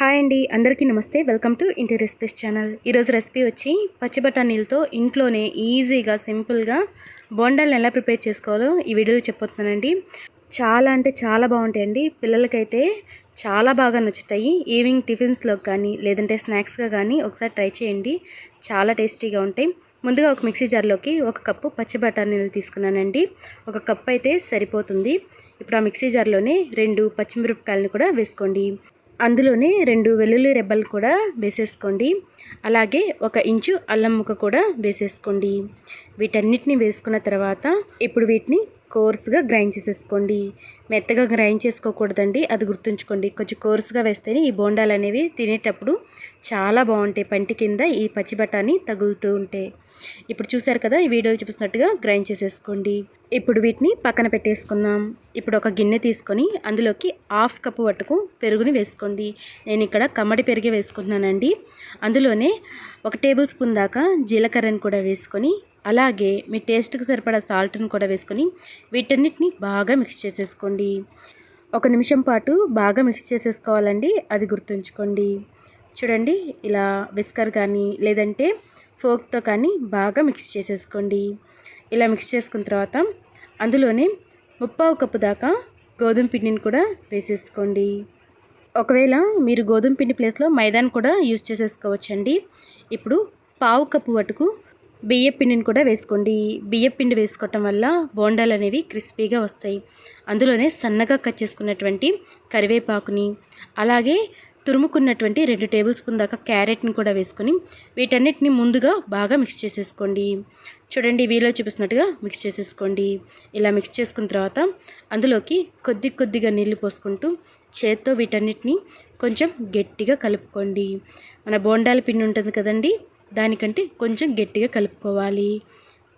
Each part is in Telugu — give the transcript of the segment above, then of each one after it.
హాయ్ అండి అందరికీ నమస్తే. Welcome to Inti recipes channel. ఈరోజు రెసిపీ వచ్చి పచ్చి బఠానీలతో ఇంట్లోనే ఈజీగా సింపుల్గా బొండాలను ఎలా ప్రిపేర్ చేసుకోవాలో ఈ వీడియోలో చెప్పొస్తున్నానండి చాలా అంటే చాలా బాగుంటాయండి. పిల్లలకైతే చాలా బాగా నచ్చుతాయి. ఈవినింగ్ టిఫిన్స్లో కానీ లేదంటే స్నాక్స్గా కానీ ఒకసారి ట్రై చేయండి. చాలా టేస్టీగా ఉంటాయి. ముందుగా ఒక మిక్సీ జార్లోకి ఒక కప్పు పచ్చి బఠానీలు తీసుకున్నానండి. ఒక కప్ అయితే సరిపోతుంది. ఇప్పుడు ఆ మిక్సీ జార్లోనే రెండు పచ్చిమిరపకాయలను కూడా వేసుకోండి. అందులోనే రెండు వెల్లుల్లి రెబ్బలు కూడా వేసేసుకోండి. అలాగే ఒక ఇంచు అల్లం ముక్క కూడా వేసేసుకోండి. వీటన్నిటిని వేసుకున్న తర్వాత ఇప్పుడు వీటిని కోర్స్గా గ్రైండ్ చేసేసుకోండి. మెత్తగా గ్రైండ్ చేసుకోకూడదండి. అది గుర్తుంచుకోండి. కొంచెం కోర్సుగా వేస్తేనే ఈ బోండాలు అనేవి తినేటప్పుడు చాలా బాగుంటాయి. పంటి కింద ఈ పచ్చి బఠానీ తగులుతూ ఉంటాయి ఇప్పుడు చూసారు కదా ఈ వీడియో చూపిస్తున్నట్టుగా గ్రైండ్ చేసేసుకోండి. ఇప్పుడు వీటిని పక్కన పెట్టేసుకుందాం. ఇప్పుడు ఒక గిన్నె తీసుకొని అందులోకి హాఫ్ కప్పు వట్టుకు పెరుగుని వేసుకోండి. నేను ఇక్కడ కమ్మడి పెరిగి వేసుకుంటున్నానండి. అందులోనే ఒక టేబుల్ స్పూన్ దాకా జీలకర్రని కూడా వేసుకొని అలాగే మీ టేస్ట్కి సరిపడా సాల్ట్ని కూడా వేసుకొని వీటన్నిటిని బాగా మిక్స్ చేసేసుకోండి. ఒక నిమిషం పాటు బాగా మిక్స్ చేసేసుకోవాలండి. అది గుర్తుంచుకోండి. చూడండి ఇలా విస్కర్ కానీ లేదంటే ఫోక్తో కానీ బాగా మిక్స్ చేసేసుకోండి. ఇలా మిక్స్ చేసుకున్న తర్వాత అందులోనే ముప్పావు కప్పు దాకా గోధుమ పిండిని కూడా వేసేసుకోండి. ఒకవేళ మీరు గోధుమ పిండి ప్లేస్లో మైదాన్ కూడా యూజ్ చేసేసుకోవచ్చండి. ఇప్పుడు పావు కప్పు వటుకు బియ్య పిండిని కూడా వేసుకోండి. బియ్య పిండి వేసుకోవటం వల్ల బోండాలు అనేవి క్రిస్పీగా వస్తాయి. అందులోనే సన్నగా కట్ చేసుకున్నటువంటి కరివేపాకుని అలాగే తురుముకున్నటువంటి రెండు టేబుల్ స్పూన్ దాకా క్యారెట్ని కూడా వేసుకొని వీటన్నిటిని ముందుగా బాగా మిక్స్ చేసేసుకోండి. చూడండి వీలో చూపిస్తున్నట్టుగా మిక్స్ చేసేసుకోండి. ఇలా మిక్స్ చేసుకున్న తర్వాత అందులోకి కొద్ది కొద్దిగా నీళ్ళు పోసుకుంటూ చేత్తో వీటన్నిటిని కొంచెం గట్టిగా కలుపుకోండి. మన బోండాల పిండి ఉంటుంది కదండి దానికంటే కొంచెం గట్టిగా కలుపుకోవాలి.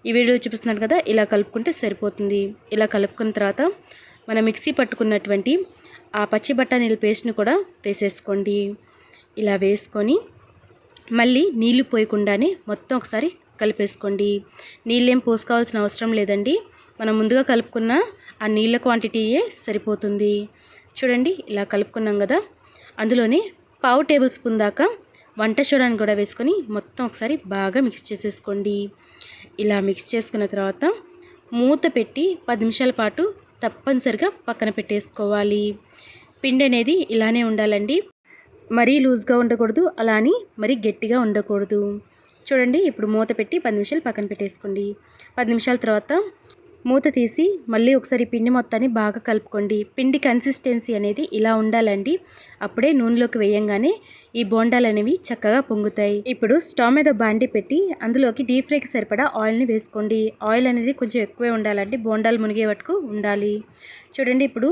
ఈ వీడియో చూపిస్తున్నాను కదా ఇలా కలుపుకుంటే సరిపోతుంది. ఇలా కలుపుకున్న తర్వాత మన మిక్సీ పట్టుకున్నటువంటి ఆ పచ్చి బఠానీల పేస్ట్ని కూడా వేసేసుకోండి. ఇలా వేసుకొని మళ్ళీ నీళ్ళు పోయకుండానే మొత్తం ఒకసారి కలిపేసుకోండి. నీళ్ళేం పోసుకోవాల్సిన అవసరం లేదండి. మనం ముందుగా కలుపుకున్న ఆ నీళ్ళ క్వాంటిటీయే సరిపోతుంది. చూడండి ఇలా కలుపుకున్నాం కదా. అందులోనే పావు టేబుల్ స్పూన్ దాకా వంట చూడని కూడా వేసుకొని మొత్తం ఒకసారి బాగా మిక్స్ చేసేసుకోండి. ఇలా మిక్స్ చేసుకున్న తర్వాత మూత పెట్టి పది నిమిషాల పాటు తప్పనిసరిగా పక్కన పెట్టేసుకోవాలి. పిండి అనేది ఇలానే ఉండాలండి. మరీ లూజ్గా ఉండకూడదు అలా అని మరీ గట్టిగా ఉండకూడదు. చూడండి ఇప్పుడు మూత పెట్టి పది నిమిషాలు పక్కన పెట్టేసుకోండి. పది నిమిషాల తర్వాత మూత తీసి మళ్ళీ ఒకసారి పిండి మొత్తాన్ని బాగా కలుపుకోండి. పిండి కన్సిస్టెన్సీ అనేది ఇలా ఉండాలండి. అప్పుడే నూనెలోకి వేయంగానే ఈ బోండాలు అనేవి చక్కగా పొంగుతాయి. ఇప్పుడు స్టవ్ మీద బాండి పెట్టి అందులోకి డీప్ ఫ్రైకి సరిపడా ఆయిల్ని వేసుకోండి. ఆయిల్ అనేది కొంచెం ఎక్కువే ఉండాలండి బోండాలు మునిగే వరకు ఉండాలి. చూడండి ఇప్పుడు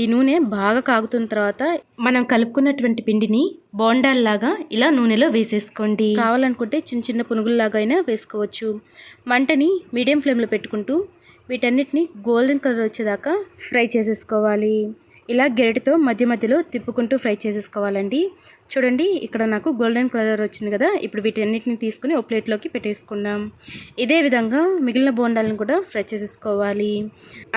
ఈ నూనె బాగా కాగుతున్న తర్వాత మనం కలుపుకున్నటువంటి పిండిని బోండాల్లాగా ఇలా నూనెలో వేసేసుకోండి. కావాలనుకుంటే చిన్న చిన్న పునుగుల్లాగా అయినా వేసుకోవచ్చు. మంటని మీడియం ఫ్లేమ్లో పెట్టుకుంటూ వీటన్నిటిని గోల్డెన్ కలర్ వచ్చేదాకా ఫ్రై చేసేసుకోవాలి. ఇలా గెరటితో మధ్య మధ్యలో తిప్పుకుంటూ ఫ్రై చేసేసుకోవాలండి. చూడండి ఇక్కడ నాకు గోల్డెన్ కలర్ వచ్చింది కదా ఇప్పుడు వీటన్నిటిని తీసుకుని ఓ ప్లేట్లోకి పెట్టేసుకుందాం. ఇదే విధంగా మిగిలిన బోండాలను కూడా ఫ్రై చేసేసుకోవాలి.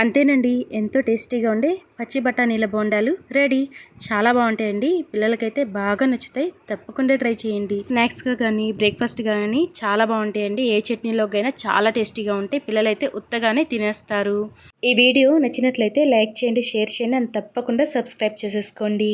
అంతేనండి ఎంతో టేస్టీగా ఉండే పచ్చి బఠానీల బోండాలు రెడీ. చాలా బాగుంటాయండి పిల్లలకైతే బాగా నచ్చుతాయి. తప్పకుండా ట్రై చేయండి. స్నాక్స్గా కానీ బ్రేక్ఫాస్ట్ కానీ చాలా బాగుంటాయండి. ఏ చట్నీలోకైనా చాలా టేస్టీగా ఉంటాయి పిల్లలైతే ఉత్తగానే తినేస్తారు. ఈ వీడియో నచ్చినట్లయితే లైక్ చేయండి షేర్ చేయండి అని తప్పకుండా సబ్స్క్రైబ్ చేసేసుకోండి.